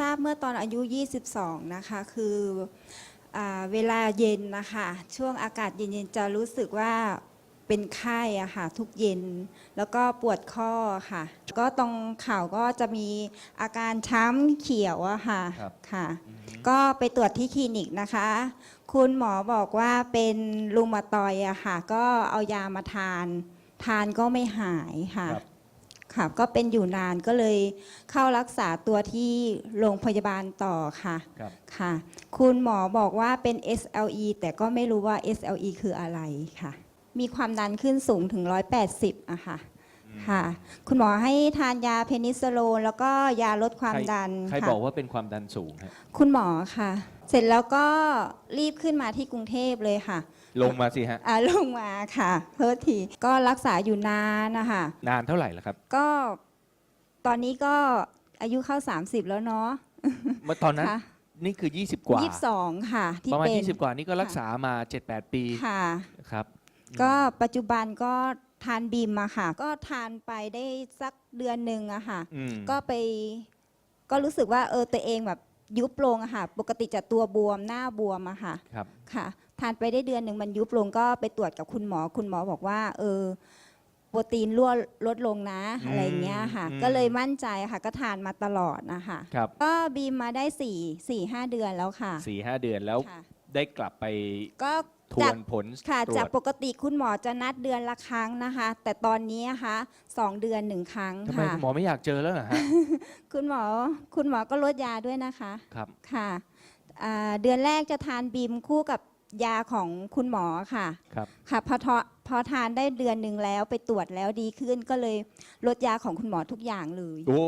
ทราบเมื่อตอนอายุ 22 นะคะ คืออาเวลาเย็นนะคะ ช่วงอากาศเย็นๆ จะรู้สึกว่าเป็นไข้อะค่ะทุกเย็น แล้วก็ปวดข้อค่ะ ก็ตรงเข่าก็จะมีอาการช้ำเขียวอะค่ะครับค่ะ ก็ไปตรวจที่คลินิกนะคะ คุณหมอบอกว่าเป็นรูมาตอยด์อะค่ะ ก็เอายามาทาน ทานก็ไม่หายค่ะ ครับ ค่ะ ก็เป็นอยู่นานก็เลยเข้ารักษาตัวที่โรงพยาบาลต่อค่ะครับ ค่ะ คุณหมอบอกว่าเป็น SLE แต่ก็ไม่รู้ว่า SLE คืออะไรค่ะ มีความดันขึ้นสูงถึง 180อะค่ะค่ะ คุณหมอให้ทานยาเพนิซิลลินแล้วก็ยาลดความใครดันใครค่ะ บอกว่าเป็นความดันสูงฮะ คุณหมอค่ะ เสร็จแล้วก็รีบขึ้นมาที่กรุงเทพเลยค่ะ ลงมาสิฮะ อ่าลงมาค่ะเพิ่ทีก็รักษาอยู่นานนะคะนานเท่าไหร่แล้วครับก็ตอนนี้ก็อายุเข้า 30 แล้วเนาะเมื่อตอนนั้นค่ะนี่คือ 20 กว่า ยี่สิบสองค่ะ ที่ประมาณ เป็น 20 กว่านี่ก็รักษามา 7-8 ปีค่ะ ครับก็ปัจจุบันก็ทานบีมมาค่ะ ก็ทานไปได้สักเดือนหนึ่งอะค่ะ อืมก็ไปก็รู้สึกว่าเออตัวเองแบบยุบลงอะค่ะ ปกติจะตัวบวมหน้าบวมอะค่ะครับ ค่ะ ทานไปได้เดือนหนึ่งมันยุบลงก็ไปตรวจกับคุณหมอ คุณหมอบอกว่า เออ โปรตีนรั่วลดลงนะอืมอะไรอย่างเงี้ยค่ะ อืมก็เลยมั่นใจค่ะ ก็ทานมาตลอดนะคะ ครับ ก็บีมมาได้สี่สี่ห้าเดือนแล้วค่ะสี่ห้าเดือนแล้วค่ะ ได้กลับไปก็ทวจาก นผลค่ะตรวจากจปกติคุณหมอจะนัดเดือนละครั้งนะคะ แต่ตอนนี้นะคะสองเดือนหนึ่งครั้งทำไมค่ะ คุณหมอไม่อยากเจอแล้วเหรอฮะ คุณหมอคุณหมอก็ลดยาด้วยนะคะครับ ค่ะอ่าเดือนแรกจะทานบีมคู่กับ ยาของคุณหมอค่ะ ครับ ค่ะพอทอพอทานได้เดือนหนึ่งแล้วไปตรวจแล้วดีขึ้นก็เลยลดยาของคุณหมอทุกอย่างเลย โอ้